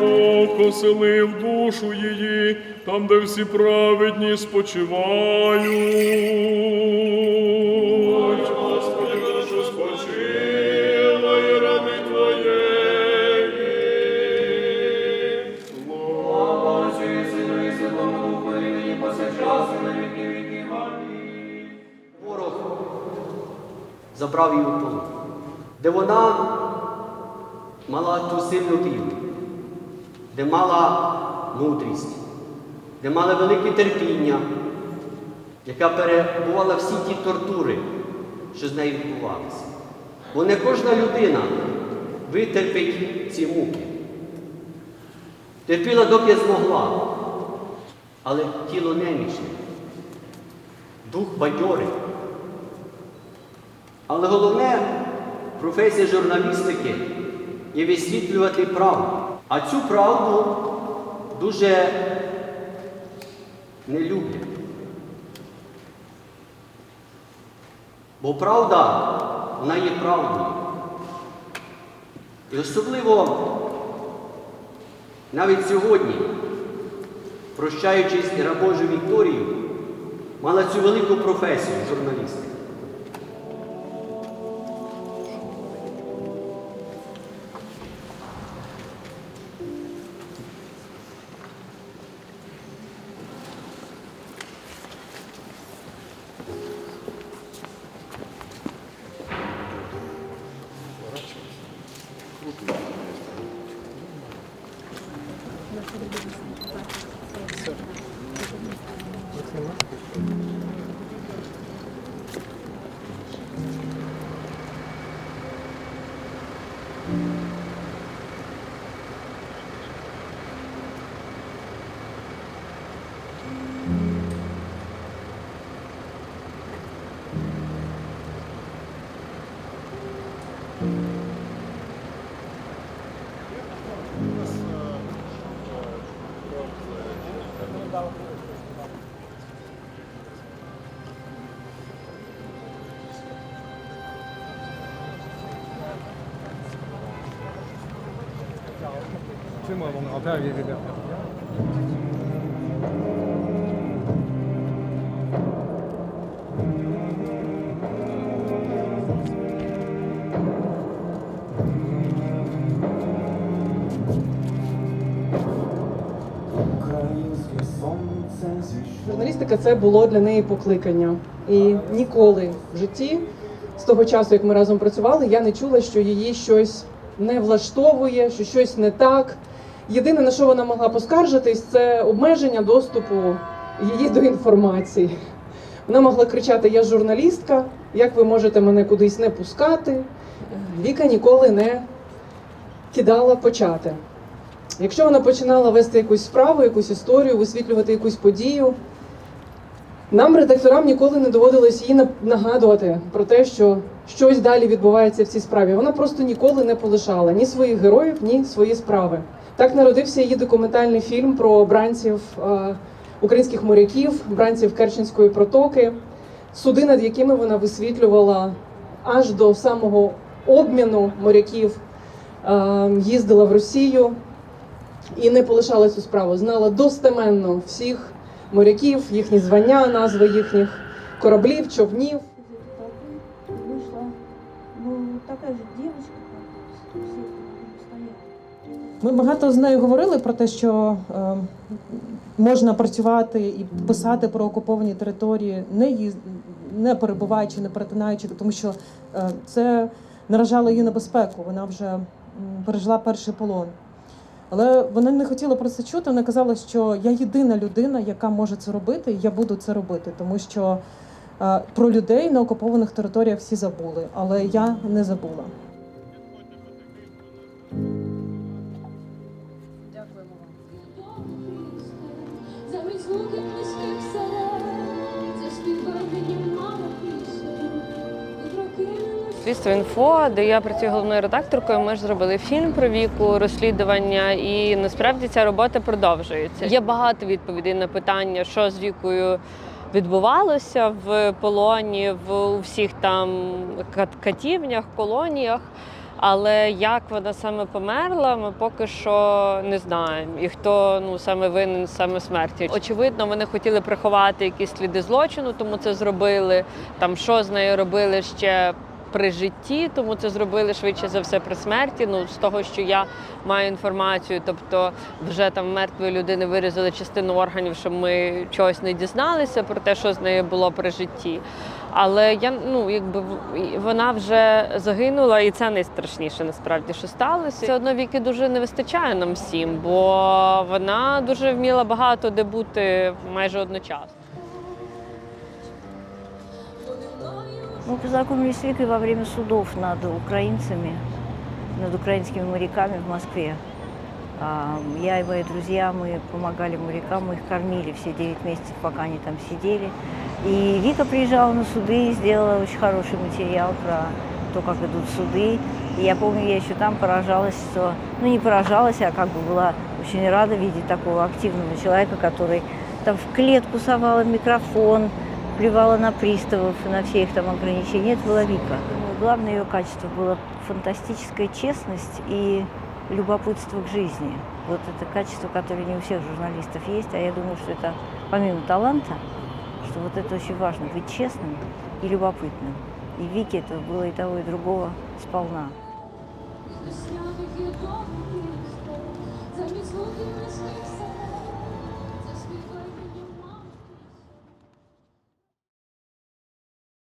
Бог оселив душу її, там, де всі праведні спочивають. Господи, нашу спочила і ради Твоєї. Отцю і Сину і Святому Духу, і нині повсякчас, на віки віків. Амінь. Ворог забрав її у полон, де вона мала ту сильну віру, де мала мудрість, де мала велике терпіння, яка перебувала всі ті тортури, що з нею відбувалися. Бо не кожна людина витерпить ці муки. Терпіла, доки змогла, але тіло немічне, дух бадьорий. Але головне професія журналістики є висвітлювати правду. А цю правду дуже не люблять. Бо правда, вона є правдою. І особливо навіть сьогодні, прощаючись і Божу Вікторію, мала цю велику професію Все. Журналістики. Українське Журналістика це було для неї покликання. І ніколи в житті, з того часу, як ми разом працювали, я не чула, що її щось не влаштовує, що щось не так. Єдине, на що вона могла поскаржитись, це обмеження доступу її до інформації. Вона могла кричати: Я журналістка, як ви можете мене кудись не пускати? Віка ніколи не кидала почати. Якщо вона починала вести якусь справу, якусь історію, висвітлювати якусь подію, нам, редакторам, ніколи не доводилось їй нагадувати про те, що щось далі відбувається в цій справі. Вона просто ніколи не полишала ні своїх героїв, ні свої справи. Так народився її документальний фільм про бранців е, українських моряків, бранців Керченської протоки, суди, над якими вона висвітлювала аж до самого обміну моряків, е, їздила в Росію і не полишала цю справу. Знала достеменно всіх моряків, їхні звання, назви їхніх кораблів, човнів. Ми багато з нею говорили про те, що е, можна працювати і писати про окуповані території, не їз... не перебуваючи, не перетинаючи, тому що е, це наражало її на безпеку. Вона вже пережила перший полон. Але вона не хотіла про це чути. Вона казала, що я єдина людина, яка може це робити, і я буду це робити, тому що е, про людей на окупованих територіях всі забули, але я не забула. Слідство інфо, де я працюю головною редакторкою. Ми ж зробили фільм про віку, розслідування, і насправді ця робота продовжується. Є багато відповідей на питання, що з вікою відбувалося в полоні, в у всіх там катівнях, колоніях. Але як вона саме померла, ми поки що не знаємо. І хто ну саме винен саме смерті. Очевидно, вони хотіли приховати якісь сліди злочину, тому це зробили. Там що з нею робили ще при житті, тому це зробили швидше за все при смерті. Ну з того, що я маю інформацію, тобто вже там мертвої людини вирізали частину органів, щоб ми чогось не дізналися про те, що з нею було при житті. Але я ну якби вона вже загинула, і це найстрашніше насправді, що сталося. Все одно віки дуже не вистачає нам всім, бо вона дуже вміла багато де бути майже одночасно. Мы познакомились с Викой во время судов над украинцами, над украинскими моряками в Москве. А, Я и мои друзья, мы помогали морякам, мы их кормили все 9 месяцев, пока они там сидели. И Вика приезжала на суды и сделала очень хороший материал про то, как идут суды. И я помню, я еще там поражалась, что, ну не поражалась, а как бы была очень рада видеть такого активного человека, который там в клетку совала микрофон, плевала на приставов и на все их там ограничения. Это была Вика. Главное ее качество было фантастическая честность и любопытство к жизни. Вот это качество, которое не у всех журналистов есть, а я думаю, что это помимо таланта, что вот это очень важно, быть честным и любопытным. И Вики это было и того, и другого сполна. Замесло